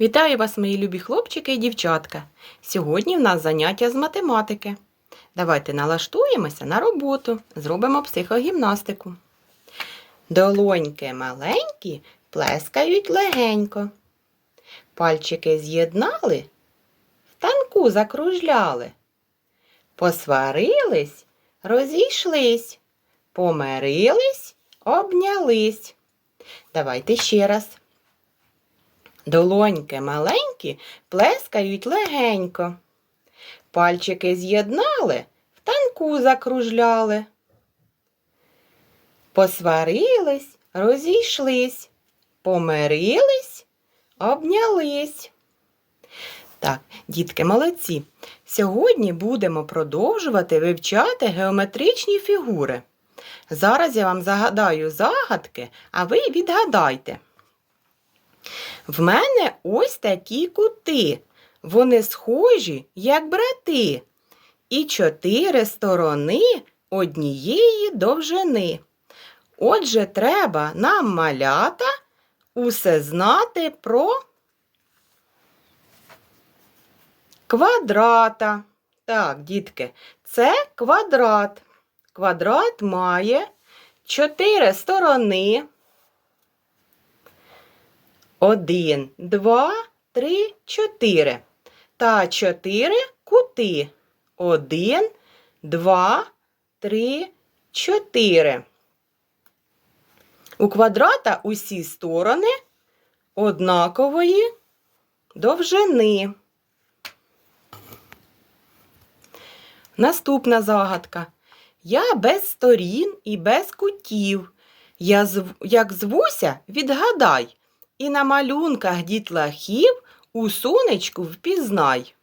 Вітаю вас, мої любі хлопчики і дівчатка. Сьогодні в нас заняття з математики. Давайте налаштуємося на роботу, зробимо психогімнастику. Долоньки маленькі плескають легенько. Пальчики з'єднали, в танку закружляли. Посварились, розійшлись, помирились, обнялись. Давайте ще раз. Долоньки маленькі плескають легенько. Пальчики з'єднали, в танку закружляли. Посварились, розійшлись, помирились, обнялись. Так, дітки молодці. Сьогодні будемо продовжувати вивчати геометричні фігури. Зараз я вам загадаю загадки, а ви відгадайте. В мене ось такі кути. Вони схожі, як брати, і чотири сторони однієї довжини. Отже, треба нам малята усе знати про квадрата. Так, дітки, це квадрат. Квадрат має чотири сторони. Один, два, три, чотири. Та чотири кути. Один, два, три, чотири. У квадрата усі сторони однакової довжини. Наступна загадка. Я без сторін і без кутів. Я. Як звуся, відгадай. І на малюнках дітлахів у сонечку впізнай.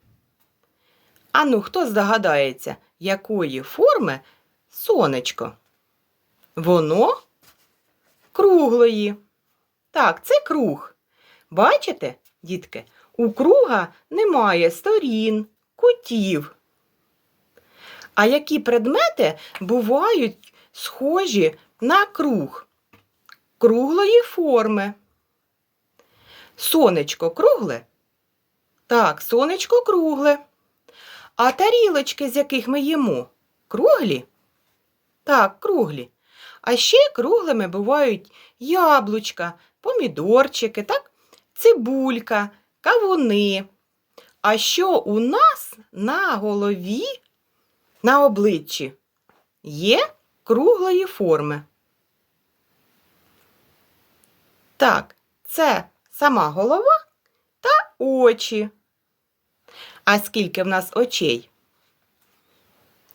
Ану, хто здогадається, якої форми сонечко? Воно круглої. Так, це круг. Бачите, дітки, у круга немає сторін, кутів. А які предмети бувають схожі на круг круглої форми? Сонечко кругле? Так, сонечко кругле. А тарілочки, з яких ми їмо, круглі? Так, круглі. А ще круглими бувають яблучка, помідорчики, так? цибулька, кавуни. А що у нас на голові, на обличчі є круглої форми? Так, це сама голова та очі. А скільки в нас очей?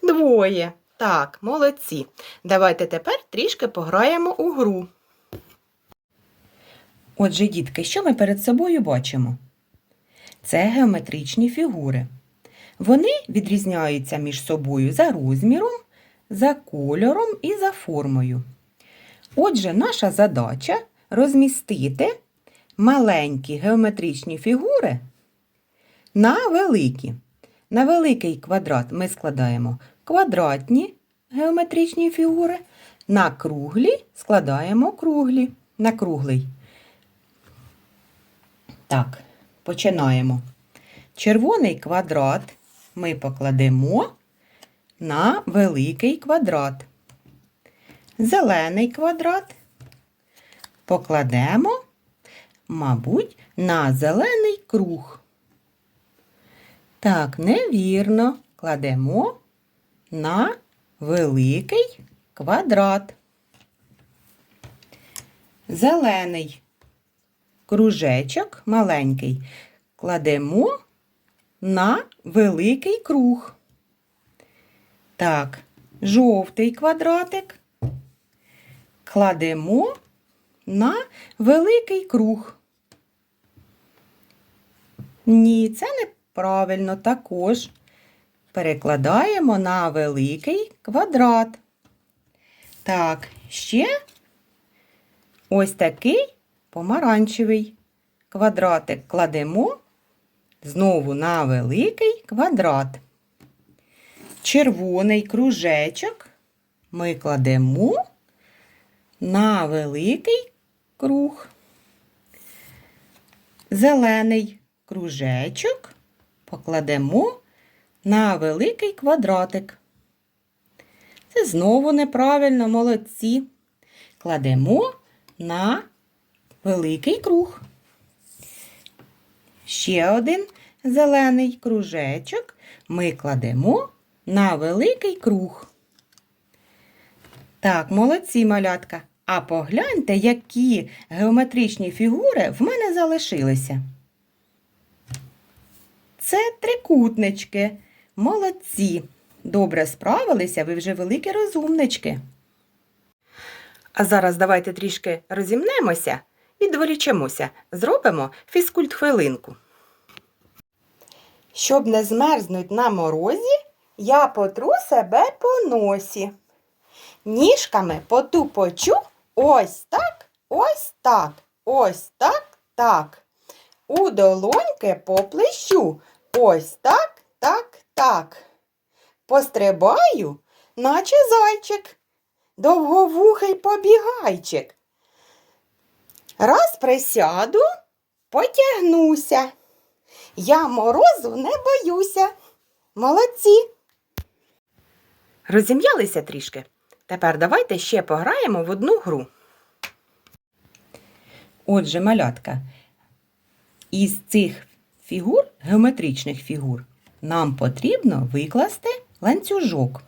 Двоє. Так, молодці. Давайте тепер трішки пограємо у гру. Отже, дітки, що ми перед собою бачимо? Це геометричні фігури. Вони відрізняються між собою за розміром, за кольором і за формою. Отже, наша задача розмістити маленькі геометричні фігури на великі. На великий квадрат ми складаємо квадратні геометричні фігури, на круглі складаємо круглі. На круглий. Так, починаємо. Червоний квадрат ми покладемо на великий квадрат. Зелений квадрат покладемо, мабуть, на зелений круг. Так, невірно, кладемо на великий квадрат. Зелений кружечок маленький кладемо на великий круг. Так, жовтий квадратик кладемо на великий круг. Ні, це неправильно також. Перекладаємо на великий квадрат. Так, ще ось такий помаранчевий квадратик кладемо знову на великий квадрат. Червоний кружечок ми кладемо на великий круг. зелений кружечок покладемо на великий квадратик. Це знову неправильно, молодці. Кладемо на великий круг. Ще один зелений кружечок ми кладемо на великий круг. Так, молодці, малятка. А погляньте, які геометричні фігури в мене залишилися. Це трикутнички. Молодці. Добре справилися, ви вже великі розумнички. А зараз давайте трішки розімнемося і відволічемося. Зробимо фізкульт хвилинку. Щоб не змерзнуть на морозі, я потру себе по носі. Ніжками потупочу ось так, ось так, ось так, так. У долоньки поплещу ось так, так, так. Пострибаю, наче зайчик, довговухий побігайчик. Раз присяду, потягнуся. Я морозу не боюся. Молодці. Розім'ялися трішки. Тепер давайте ще пограємо в одну гру. Отже, малятка, із цих фігур, геометричних фігур, нам потрібно викласти ланцюжок,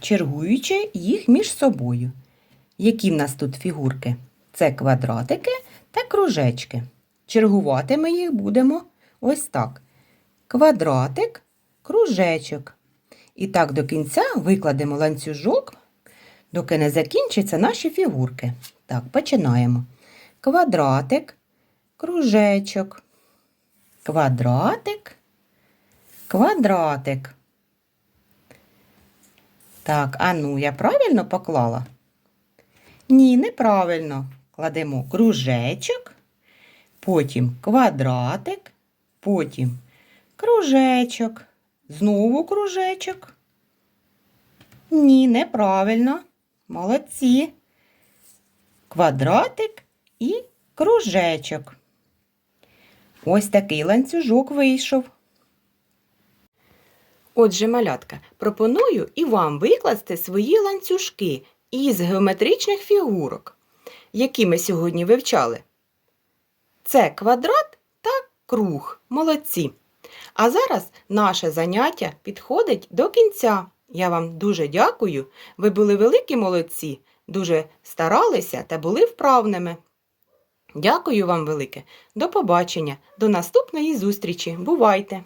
чергуючи їх між собою. Які в нас тут фігурки? Це квадратики та кружечки. Чергувати ми їх будемо ось так. Квадратик, кружечок. І так до кінця викладемо ланцюжок, доки не закінчаться наші фігурки. Так, починаємо. Квадратик, кружечок, квадратик, квадратик. Так, а ну, я правильно поклала? Ні, неправильно. Кладемо кружечок, потім квадратик, потім кружечок, знову кружечок. Ні, неправильно. Молодці. Квадратик і кружечок. Ось такий ланцюжок вийшов. Отже, малятка, пропоную і вам викласти свої ланцюжки із геометричних фігурок, які ми сьогодні вивчали. Це квадрат та круг. Молодці. А зараз наше заняття підходить до кінця. Я вам дуже дякую. Ви були великі молодці, дуже старалися та були вправними. Дякую вам велике. До побачення, до наступної зустрічі. Бувайте!